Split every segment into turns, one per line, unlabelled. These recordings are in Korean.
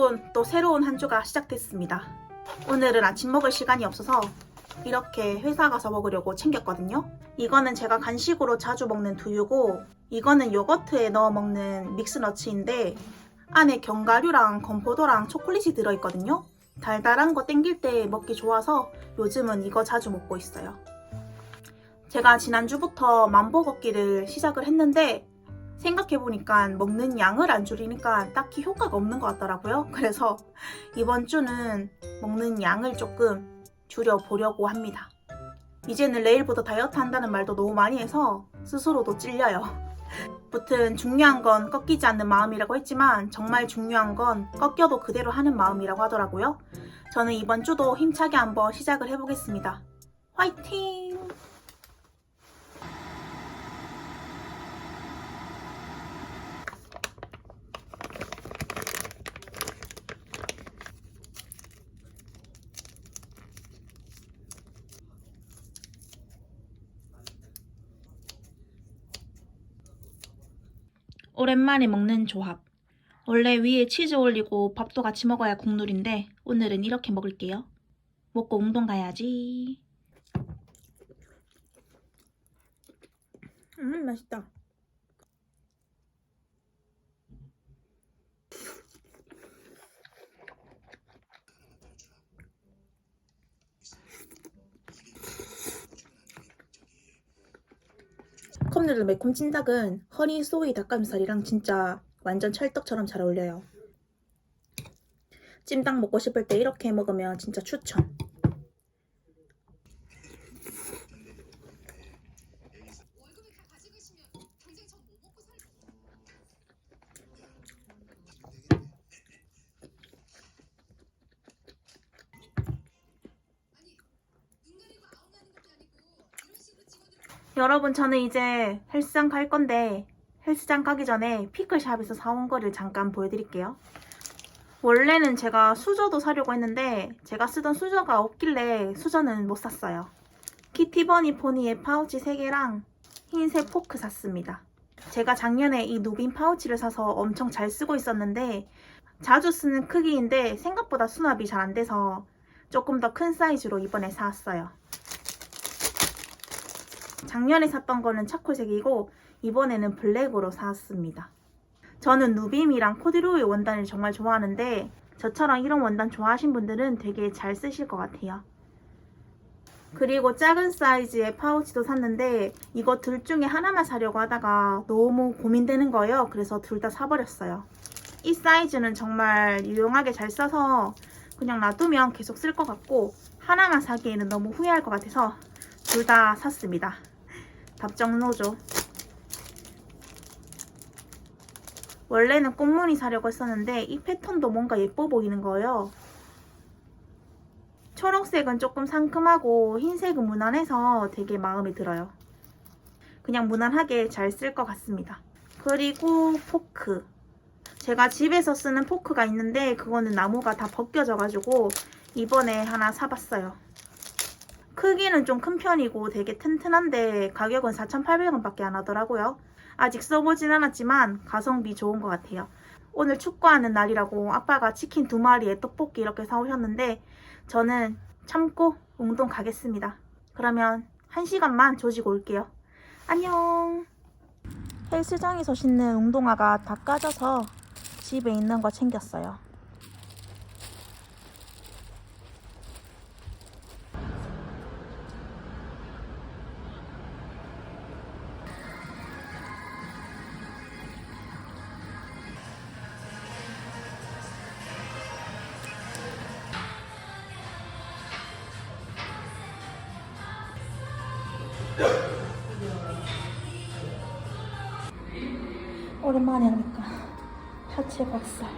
여러분, 또 새로운 한 주가 시작됐습니다. 오늘은 아침 먹을 시간이 없어서 이렇게 회사 가서 먹으려고 챙겼거든요. 이거는 제가 간식으로 자주 먹는 두유고, 이거는 요거트에 넣어 먹는 믹스너츠인데, 안에 견과류랑 건포도랑 초콜릿이 들어있거든요. 달달한 거 땡길 때 먹기 좋아서 요즘은 이거 자주 먹고 있어요. 제가 지난주부터 만보 걷기를 시작을 했는데, 생각해보니까 먹는 양을 안 줄이니까 딱히 효과가 없는 것 같더라고요. 그래서 이번 주는 먹는 양을 조금 줄여보려고 합니다. 이제는 내일부터 다이어트 한다는 말도 너무 많이 해서 스스로도 찔려요. 무튼 중요한 건 꺾이지 않는 마음이라고 했지만 정말 중요한 건 꺾여도 그대로 하는 마음이라고 하더라고요. 저는 이번 주도 힘차게 한번 시작을 해보겠습니다. 화이팅! 오랜만에 먹는 조합. 원래 위에 치즈 올리고 밥도 같이 먹어야 국룰인데 오늘은 이렇게 먹을게요. 먹고 운동 가야지. 음 맛있다. 컵누들 매콤 찐닭은 허니 소이 닭가슴살이랑 진짜 완전 찰떡처럼 잘 어울려요. 찜닭 먹고 싶을 때 이렇게 먹으면 진짜 추천. 여러분 저는 이제 헬스장 갈 건데 헬스장 가기 전에 피클샵에서 사온 거를 잠깐 보여드릴게요. 원래는 제가 수저도 사려고 했는데 제가 쓰던 수저가 없길래 수저는 못 샀어요. 키티버니 포니의 파우치 3개랑 흰색 포크 샀습니다. 제가 작년에 이 누빈 파우치를 사서 엄청 잘 쓰고 있었는데 자주 쓰는 크기인데 생각보다 수납이 잘 안 돼서 조금 더 큰 사이즈로 이번에 사왔어요. 작년에 샀던 거는 차콜색이고 이번에는 블랙으로 사왔습니다. 저는 누빔이랑 코디로이 원단을 정말 좋아하는데 저처럼 이런 원단 좋아하신 분들은 되게 잘 쓰실 것 같아요. 그리고 작은 사이즈의 파우치도 샀는데 이거 둘 중에 하나만 사려고 하다가 너무 고민되는 거예요. 그래서 둘 다 사버렸어요. 이 사이즈는 정말 유용하게 잘 써서 그냥 놔두면 계속 쓸 것 같고 하나만 사기에는 너무 후회할 것 같아서 둘 다 샀습니다. 답정노죠. 원래는 꽃무늬 사려고 했었는데 이 패턴도 뭔가 예뻐 보이는 거예요. 초록색은 조금 상큼하고 흰색은 무난해서 되게 마음에 들어요. 그냥 무난하게 잘 쓸 것 같습니다. 그리고 포크. 제가 집에서 쓰는 포크가 있는데 그거는 나무가 다 벗겨져가지고 이번에 하나 사봤어요. 크기는 좀 큰 편이고 되게 튼튼한데 가격은 4,800원 밖에 안 하더라고요. 아직 써보진 않았지만 가성비 좋은 것 같아요. 오늘 축구하는 날이라고 아빠가 치킨 두 마리에 떡볶이 이렇게 사오셨는데 저는 참고 운동 가겠습니다. 그러면 한 시간만 조지고 올게요. 안녕. 헬스장에서 신는 운동화가 다 까져서 집에 있는 거 챙겼어요. 오랜만에 하니까 하체 박살.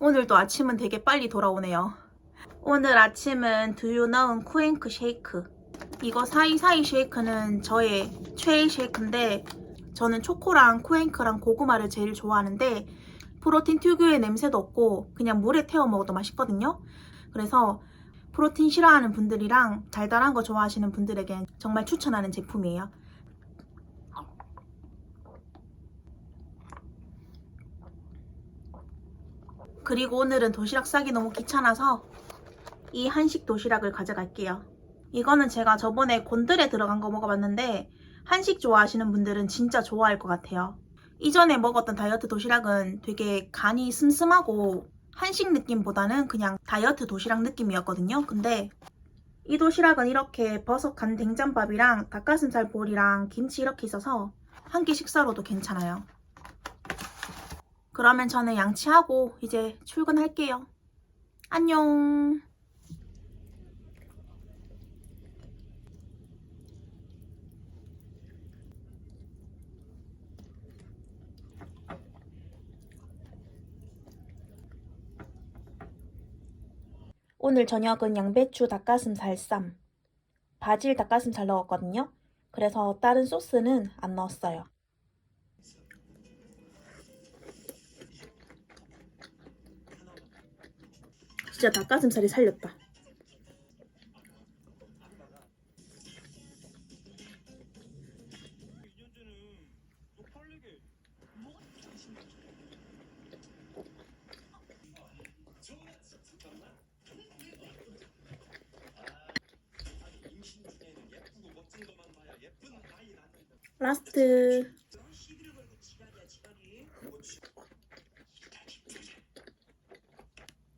오늘도 아침은 되게 빨리 돌아오네요. 오늘 아침은 두유 넣은 쿠앤크 쉐이크. 이거 사이사이 쉐이크는 저의 최애 쉐이크인데 저는 초코랑 쿠앤크랑 고구마를 제일 좋아하는데 프로틴 특유의 냄새도 없고 그냥 물에 태워 먹어도 맛있거든요. 그래서 프로틴 싫어하는 분들이랑 달달한 거 좋아하시는 분들에겐 정말 추천하는 제품이에요. 그리고 오늘은 도시락 싸기 너무 귀찮아서 이 한식 도시락을 가져갈게요. 이거는 제가 저번에 곤드레 들어간 거 먹어봤는데 한식 좋아하시는 분들은 진짜 좋아할 것 같아요. 이전에 먹었던 다이어트 도시락은 되게 간이 슴슴하고 한식 느낌보다는 그냥 다이어트 도시락 느낌이었거든요. 근데 이 도시락은 이렇게 버섯 간 된장밥이랑 닭가슴살 볼이랑 김치 이렇게 있어서 한 끼 식사로도 괜찮아요. 그러면 저는 양치하고 이제 출근할게요. 안녕. 오늘 저녁은 양배추 닭가슴살 쌈, 바질 닭가슴살 넣었거든요. 그래서 다른 소스는 안 넣었어요. 진짜 닭가슴살이 살렸다. 라스트.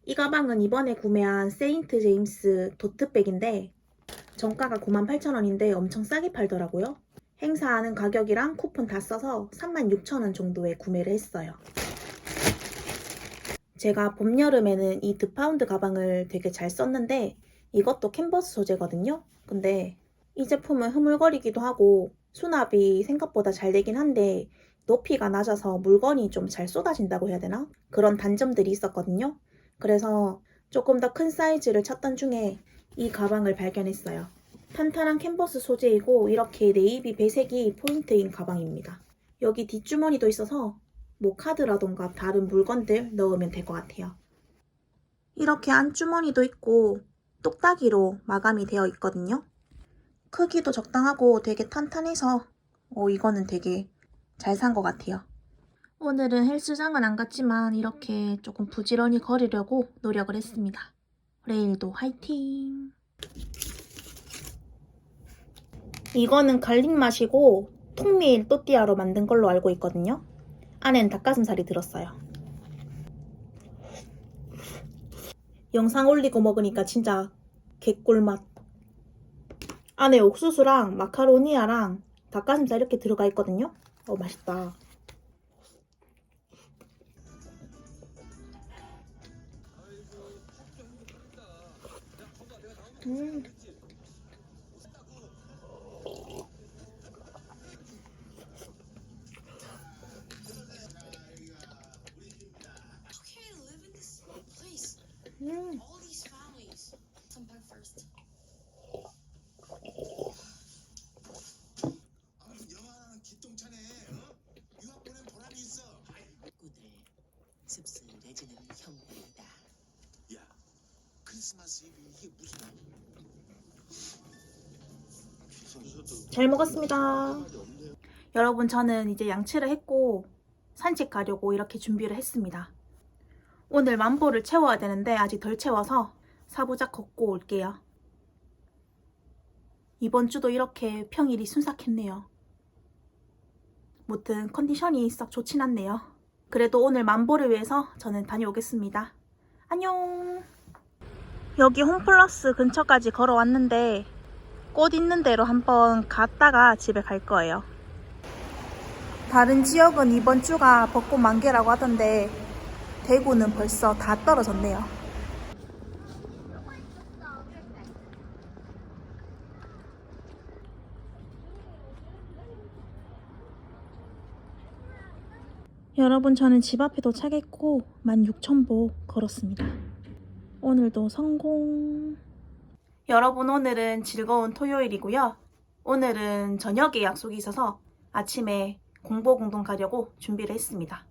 이 가방은 이번에 구매한 세인트 제임스 도트백인데 정가가 98,000원인데 엄청 싸게 팔더라고요. 행사하는 가격이랑 쿠폰 다 써서 36,000원 정도에 구매를 했어요. 제가 봄, 여름에는 이 드파운드 가방을 되게 잘 썼는데 이것도 캔버스 소재거든요. 근데 이 제품은 흐물거리기도 하고 수납이 생각보다 잘 되긴 한데 높이가 낮아서 물건이 좀 잘 쏟아진다고 해야 되나? 그런 단점들이 있었거든요. 그래서 조금 더 큰 사이즈를 찾던 중에 이 가방을 발견했어요. 탄탄한 캔버스 소재이고 이렇게 네이비 배색이 포인트인 가방입니다. 여기 뒷주머니도 있어서 뭐 카드라던가 다른 물건들 넣으면 될 것 같아요. 이렇게 안주머니도 있고 똑딱이로 마감이 되어 있거든요. 크기도 적당하고 되게 탄탄해서 어, 이거는 되게 잘 산 것 같아요. 오늘은 헬스장은 안 갔지만 이렇게 조금 부지런히 걸으려고 노력을 했습니다. 레일도 화이팅! 이거는 갈릭 맛이고 통밀 또띠아로 만든 걸로 알고 있거든요. 안엔 닭가슴살이 들었어요. 영상 올리고 먹으니까 진짜 개꿀맛. 안에 옥수수랑 마카로니아랑 닭가슴살 이렇게 들어가 있거든요. 어, 맛있다. 음.
How can I live in this place?
음.
All these families. Come back first.
아, 영화는 기똥차네. 어? 유학 보낸 보람이 있어.
식구들 씁쓸해지는 형국이다.
야, 크리스마스 이브 이게 무슨
잘 먹었습니다. 여러분, 저는 이제 양치를 했고 산책 가려고 이렇게 준비를 했습니다. 오늘 만보를 채워야 되는데 아직 덜 채워서 사부작 걷고 올게요. 이번 주도 이렇게 평일이 순삭했네요. 무튼 컨디션이 썩 좋진 않네요. 그래도 오늘 만보를 위해서 저는 다녀오겠습니다. 안녕! 여기 홈플러스 근처까지 걸어왔는데 꽃 있는 대로 한번 갔다가 집에 갈 거예요. 다른 지역은 이번 주가 벚꽃 만개라고 하던데 대구는 벌써 다 떨어졌네요. 여러분 저는 집 앞에 도착했고 16,000보 걸었습니다. 오늘도 성공. 여러분 오늘은 즐거운 토요일이고요. 오늘은 저녁에 약속이 있어서 아침에 공보 공동 가려고 준비를 했습니다.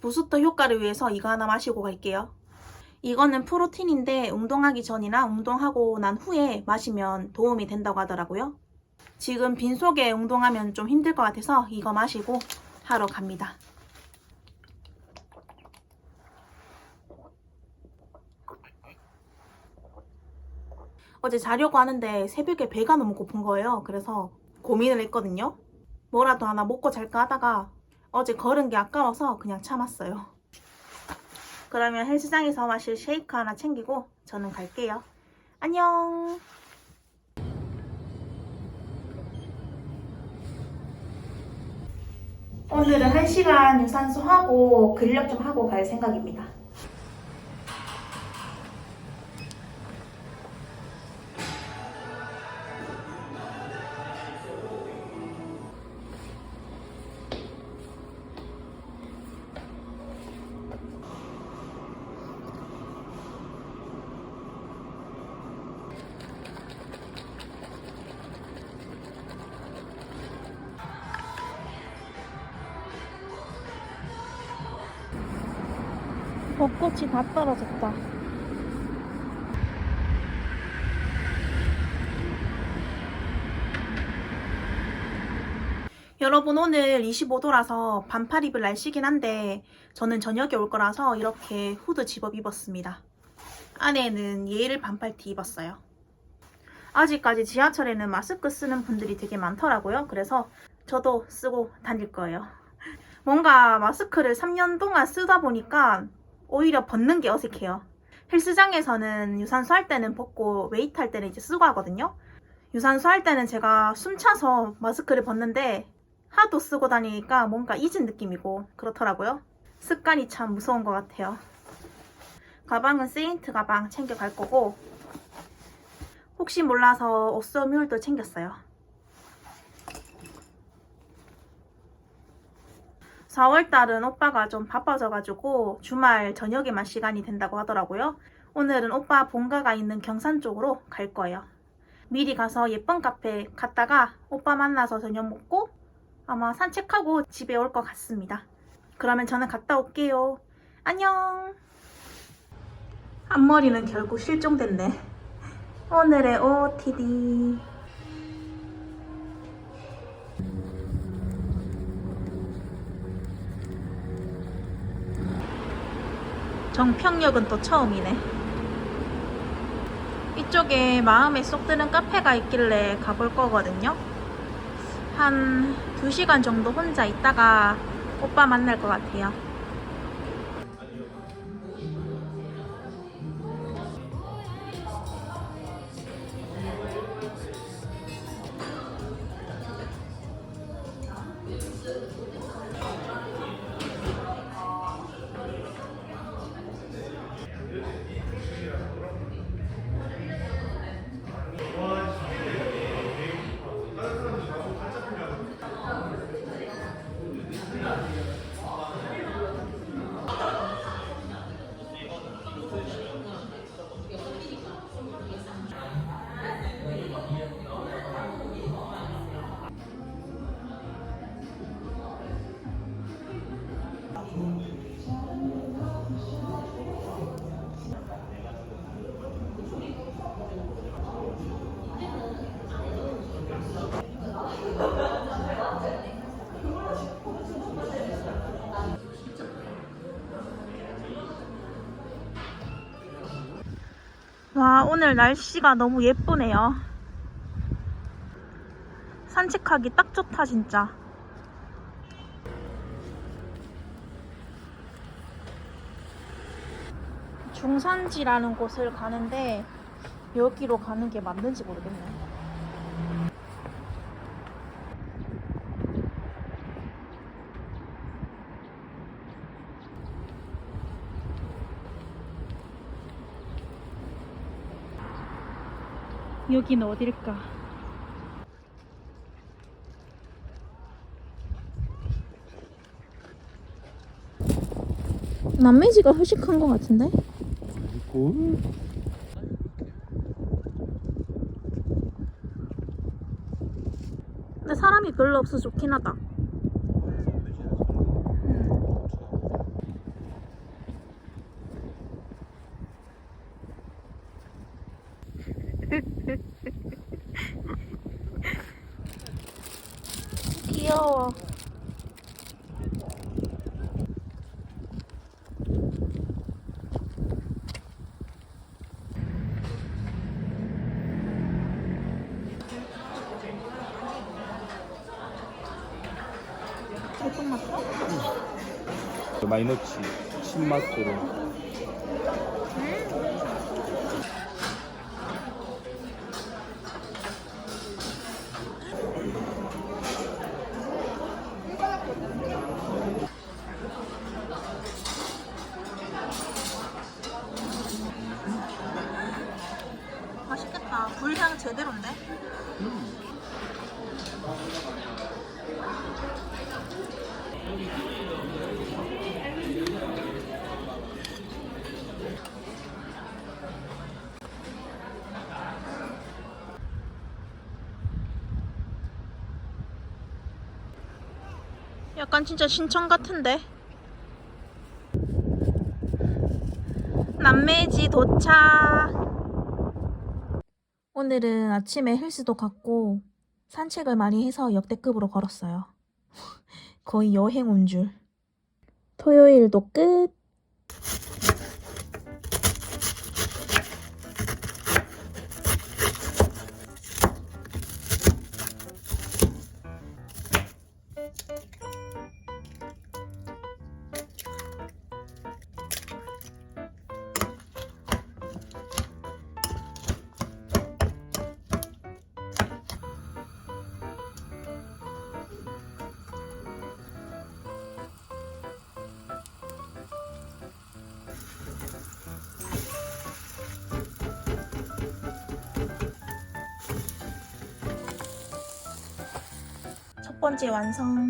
부스터 효과를 위해서 이거 하나 마시고 갈게요. 이거는 프로틴인데 운동하기 전이나 운동하고 난 후에 마시면 도움이 된다고 하더라고요. 지금 빈속에 운동하면 좀 힘들 것 같아서 이거 마시고 하러 갑니다. 어제 자려고 하는데 새벽에 배가 너무 고픈 거예요. 그래서 고민을 했거든요. 뭐라도 하나 먹고 잘까 하다가 어제 걸은 게 아까워서 그냥 참았어요. 그러면 헬스장에서 마실 쉐이크 하나 챙기고 저는 갈게요. 안녕. 오늘은 1시간 유산소 하고 근력 좀 하고 갈 생각입니다. 벚꽃이 다 떨어졌다. 여러분 오늘 25도라서 반팔 입을 날씨긴 한데 저는 저녁에 올 거라서 이렇게 후드 집업 입었습니다. 안에는 예일 반팔티 입었어요. 아직까지 지하철에는 마스크 쓰는 분들이 되게 많더라고요. 그래서 저도 쓰고 다닐 거예요. 뭔가 마스크를 3년 동안 쓰다 보니까 오히려 벗는 게 어색해요. 헬스장에서는 유산소 할 때는 벗고 웨이트 할 때는 이제 쓰고 하거든요. 유산소 할 때는 제가 숨 차서 마스크를 벗는데 하도 쓰고 다니니까 뭔가 잊은 느낌이고 그렇더라고요. 습관이 참 무서운 것 같아요. 가방은 세인트 가방 챙겨갈 거고 혹시 몰라서 옥서뮬도 챙겼어요. 4월달은 오빠가 좀 바빠져가지고 주말 저녁에만 시간이 된다고 하더라고요. 오늘은 오빠 본가가 있는 경산 쪽으로 갈 거예요. 미리 가서 예쁜 카페 갔다가 오빠 만나서 저녁 먹고 아마 산책하고 집에 올 것 같습니다. 그러면 저는 갔다 올게요. 안녕. 앞머리는 결국 실종됐네. 오늘의 OOTD. 정평역은 또 처음이네. 이쪽에 마음에 쏙 드는 카페가 있길래 가볼 거거든요. 한 2시간 정도 혼자 있다가 오빠 만날 것 같아요. 오늘 날씨가 너무 예쁘네요. 산책하기 딱 좋다, 진짜. 중산지라는 곳을 가는데 여기로 가는 게 맞는지 모르겠네. 여긴 어딜까? 남매지가 회식한 것 같은데? 근데 사람이 별로 없어 좋긴 하다. 귀여워. 조금 맛있어?
많이 넣지 신맛으로
맛있겠다. 불향 제대로인데? 약간 진짜 신청 같은데? 남매지 도착! 오늘은 아침에 헬스도 갔고 산책을 많이 해서 역대급으로 걸었어요. 거의 여행 온 줄. 토요일도 끝. 번째 완성.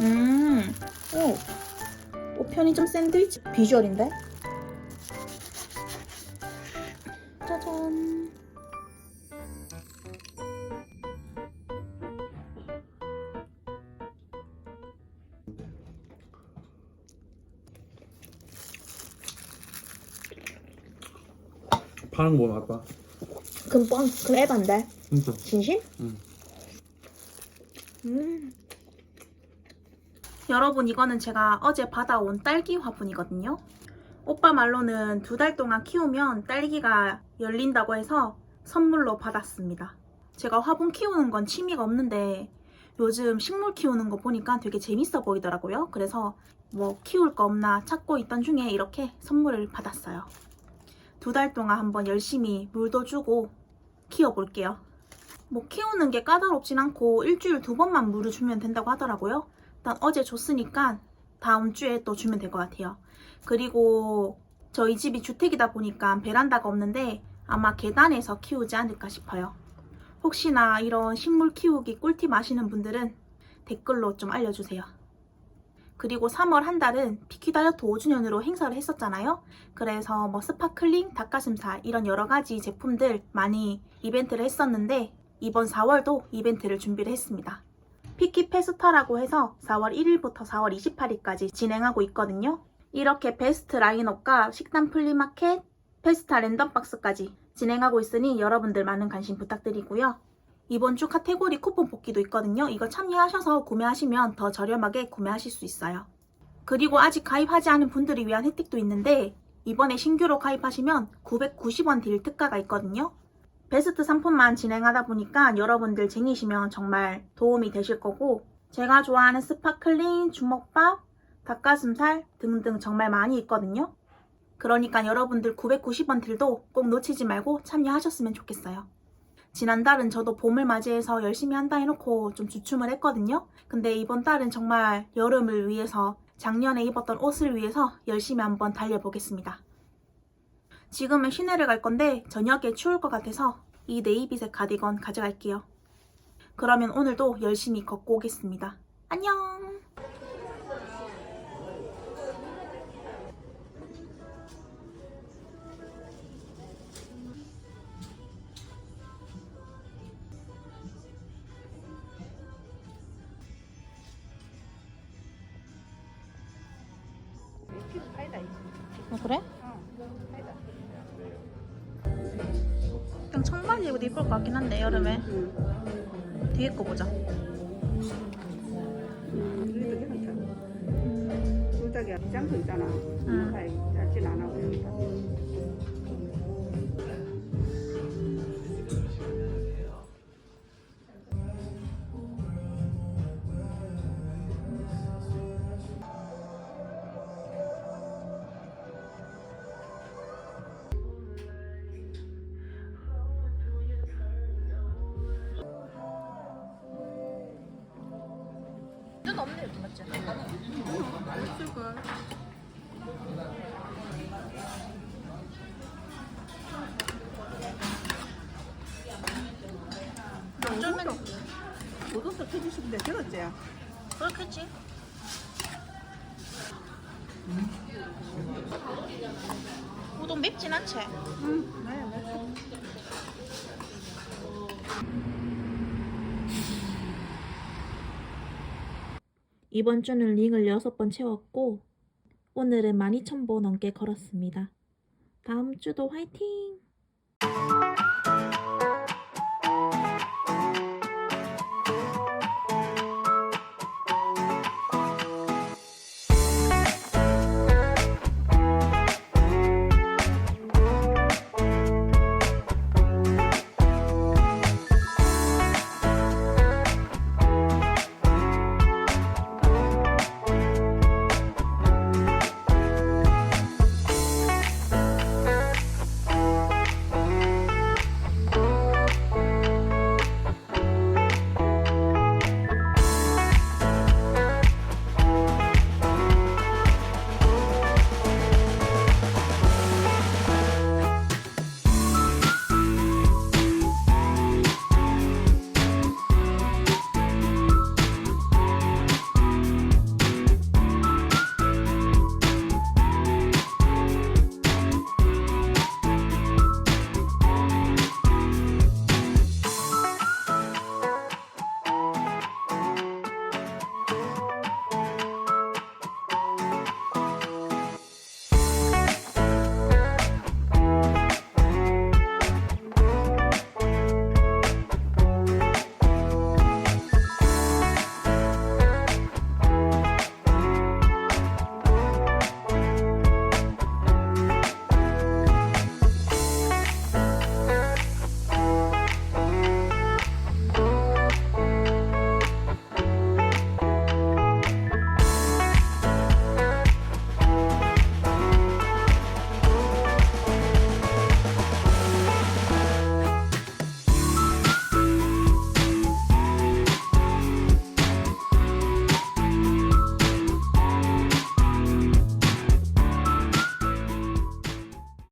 음, 오, 오 편의점 샌드위치 비주얼인데? 짜잔.
파는 거 나왔다
그럼 뻥, 그럼 에반데.
진짜
진심?
응.
음. 여러분 이거는 제가 어제 받아온 딸기 화분이거든요. 오빠 말로는 두 달 동안 키우면 딸기가 열린다고 해서 선물로 받았습니다. 제가 화분 키우는 건 취미가 없는데 요즘 식물 키우는 거 보니까 되게 재밌어 보이더라고요. 그래서 뭐 키울 거 없나 찾고 있던 중에 이렇게 선물을 받았어요. 두 달 동안 한번 열심히 물도 주고 키워볼게요. 뭐 키우는 게 까다롭진 않고 일주일 두 번만 물을 주면 된다고 하더라고요. 일단 어제 줬으니까 다음 주에 또 주면 될 것 같아요. 그리고 저희 집이 주택이다 보니까 베란다가 없는데 아마 계단에서 키우지 않을까 싶어요. 혹시나 이런 식물 키우기 꿀팁 아시는 분들은 댓글로 좀 알려주세요. 그리고 3월 한 달은 피키 다이어트 5주년으로 행사를 했었잖아요. 그래서 뭐 스파클링, 닭가슴살 이런 여러 가지 제품들 많이 이벤트를 했었는데 이번 4월도 이벤트를 준비를 했습니다. 피키 페스터라고 해서 4월 1일부터 4월 28일까지 진행하고 있거든요. 이렇게 베스트 라인업과 식단 플리마켓, 페스타 랜덤박스까지 진행하고 있으니 여러분들 많은 관심 부탁드리고요. 이번 주 카테고리 쿠폰 뽑기도 있거든요. 이거 참여하셔서 구매하시면 더 저렴하게 구매하실 수 있어요. 그리고 아직 가입하지 않은 분들을 위한 혜택도 있는데 이번에 신규로 가입하시면 990원 딜 특가가 있거든요. 베스트 상품만 진행하다 보니까 여러분들 쟁이시면 정말 도움이 되실 거고 제가 좋아하는 스파클링, 주먹밥, 닭가슴살 등등 정말 많이 있거든요. 그러니까 여러분들 990원 딜도 꼭 놓치지 말고 참여하셨으면 좋겠어요. 지난달은 저도 봄을 맞이해서 열심히 한다 해놓고 좀 주춤을 했거든요. 근데 이번 달은 정말 여름을 위해서 작년에 입었던 옷을 위해서 열심히 한번 달려보겠습니다. 지금은 시내를 갈 건데 저녁에 추울 것 같아서 이 네이비색 가디건 가져갈게요. 그러면 오늘도 열심히 걷고 오겠습니다. 안녕! 입어도 이쁠 것 같긴 한데 여름에 뒤에 거 보자
괜찮다. 불닭이 장소 있잖아.
응.
짧진 않아 보이니까.
우동 맵진 않지?
응. 네, 네.
이번 주는 링을 6번 채웠고 오늘은 12,000보 넘게 걸었습니다. 다음 주도 화이팅!